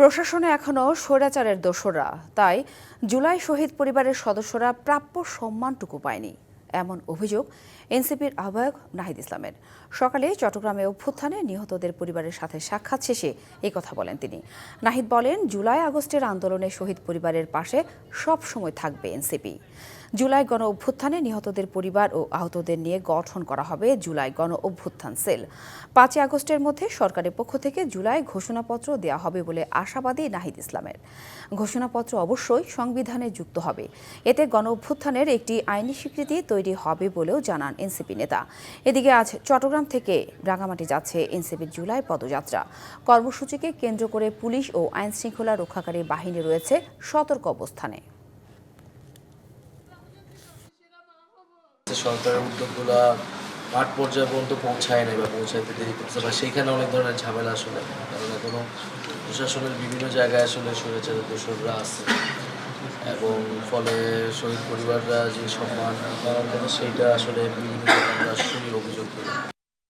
প্রশাসনে এখনও স্বৈরাচারের দোষরা তাই জুলাই শহীদ পরিবারের সদস্যরা প্রাপ্য সম্মানটুকু পায়নি। এমন অভিযোগ এনসিপির আহ্বায়ক নাহিদ ইসলামের। সকালে চট্টগ্রামে অভ্যুত্থানে নিহতদের পরিবারের সাথে সাক্ষাৎ শেষে এই কথা বলেন তিনি। নাহিদ বলেন, জুলাই আগস্টের আন্দোলনে শহীদ পরিবারের পাশে সব সময় থাকবে এনসিপি। জুলাই গণ অভ্যুত্থানে নিহতদের পরিবার ও আহতদের নিয়ে গঠন করা হবে জুলাই গণ অভ্যুত্থান সেল। পাঁচই আগস্টের মধ্যে সরকারের পক্ষ থেকে জুলাই ঘোষণাপত্র দেওয়া হবে বলে আশাবাদী নাহিদ ইসলামের। ঘোষণাপত্র অবশ্যই সংবিধানে যুক্ত হবে। এতে গণ অভ্যুত্থানের একটি আইনি স্বীকৃতি তৈরি হবে বলেও জানান এনসিপি নেতা। এদিকে আজ চট্টগ্রাম থেকে রাঙামাটি যাচ্ছে এনসিপির জুলাই পদযাত্রা। কর্মসূচিকে কেন্দ্র করে পুলিশ ও আইন শৃঙ্খলা রক্ষাকারী বাহিনী রয়েছে সতর্ক অবস্থানে। সরকারের উদ্যোগগুলো মাঠ পর্যায়ে পর্যন্ত পৌঁছায় নাই বা পৌঁছাইতে দেরি করছে বা সেইখানে অনেক ধরনের ঝামেলা আসলে। কারণ এখনও প্রশাসনের বিভিন্ন জায়গায় আসলে সরেচারের দোষররা আছে। এবং ফলে শহীদ পরিবাররা যে সম্মান সেইটা আসলে বিভিন্ন